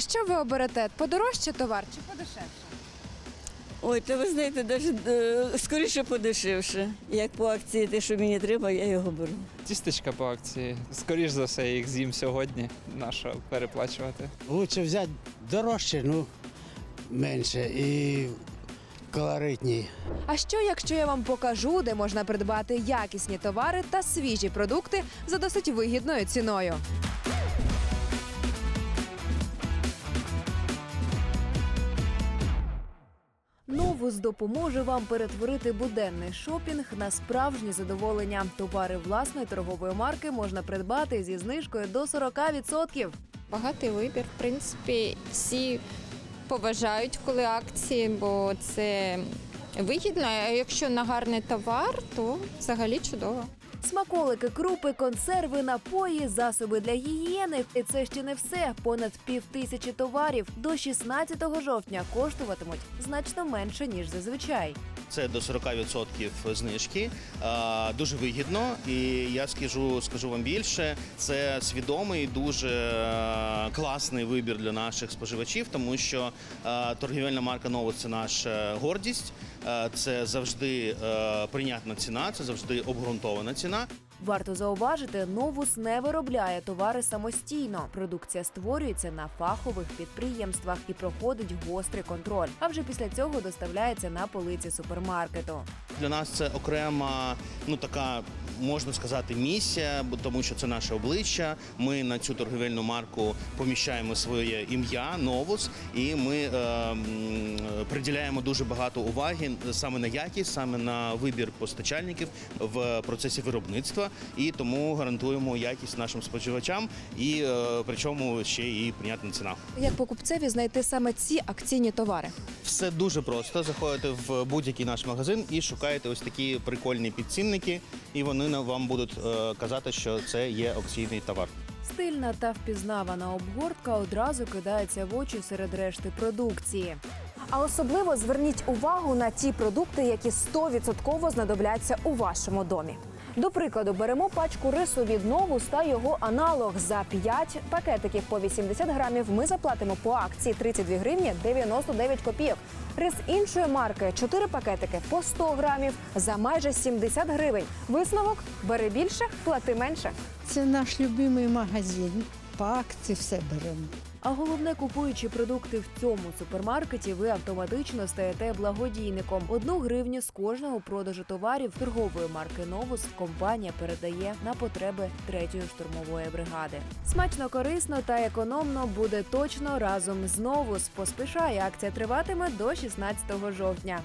Що ви оберете? Подорожче товар чи подешевше? Ой, то ви знаєте, навіть е, скоріше подешевше. Як по акції, те, що мені треба, я його беру. Тістечка по акції. Скоріш за все, їх з'їм сьогодні. Нащо переплачувати? Лучше взяти дорожче, ну менше і колоритні. А що, якщо я вам покажу, де можна придбати якісні товари та свіжі продукти за досить вигідною ціною? Новус допоможе вам перетворити буденний шопінг на справжнє задоволення. Товари власної торгової марки можна придбати зі знижкою до 40%. Багатий вибір. В принципі, всі поважають, коли акції, бо це вигідно. А якщо на гарний товар, то взагалі чудово. Смаколики, крупи, консерви, напої, засоби для гігієни. І це ще не все. Понад пів тисячі товарів до 16 жовтня коштуватимуть значно менше ніж зазвичай. Це до 40% знижки. Дуже вигідно, і я скажу, скажу вам більше. Це свідомий, дуже класний вибір для наших споживачів, тому що торгівельна марка Новус це наша гордість. Це завжди прийнятна ціна, це завжди обґрунтована ціна. Варто зауважити, новус не виробляє товари самостійно. Продукція створюється на фахових підприємствах і проходить гострий контроль. А вже після цього доставляється на полиці супермаркету. Для нас це окрема, ну така можна сказати, місія, тому що це наше обличчя. Ми на цю торгівельну марку поміщаємо своє ім'я Новус, і ми е, приділяємо дуже багато уваги саме на якість, саме на вибір постачальників в процесі виробництва, і тому гарантуємо якість нашим споживачам, і е, причому ще і прийнятна ціна. Як покупцеві знайти саме ці акційні товари? Все дуже просто. Заходите в будь-який наш магазин і шукаєте ось такі прикольні підцінники, і вони вам будуть е, казати, що це є акційний товар. Стильна та впізнавана обгортка одразу кидається в очі серед решти продукції. А особливо зверніть увагу на ті продукти, які 100% знадобляться у вашому домі. До прикладу, беремо пачку рису від новус та його аналог за 5 пакетиків по 80 грамів. Ми заплатимо по акції 32 гривні 99 копійок. Рис іншої марки 4 пакетики по 100 грамів за майже 70 гривень. Висновок бери більше, плати менше. Це наш любимий магазин. По акції все беремо. А головне, купуючи продукти в цьому супермаркеті, ви автоматично стаєте благодійником. Одну гривню з кожного продажу товарів торгової марки Новус компанія передає на потреби третьої штурмової бригади. Смачно, корисно та економно буде точно разом з Новус. Поспішає акція триватиме до 16 жовтня.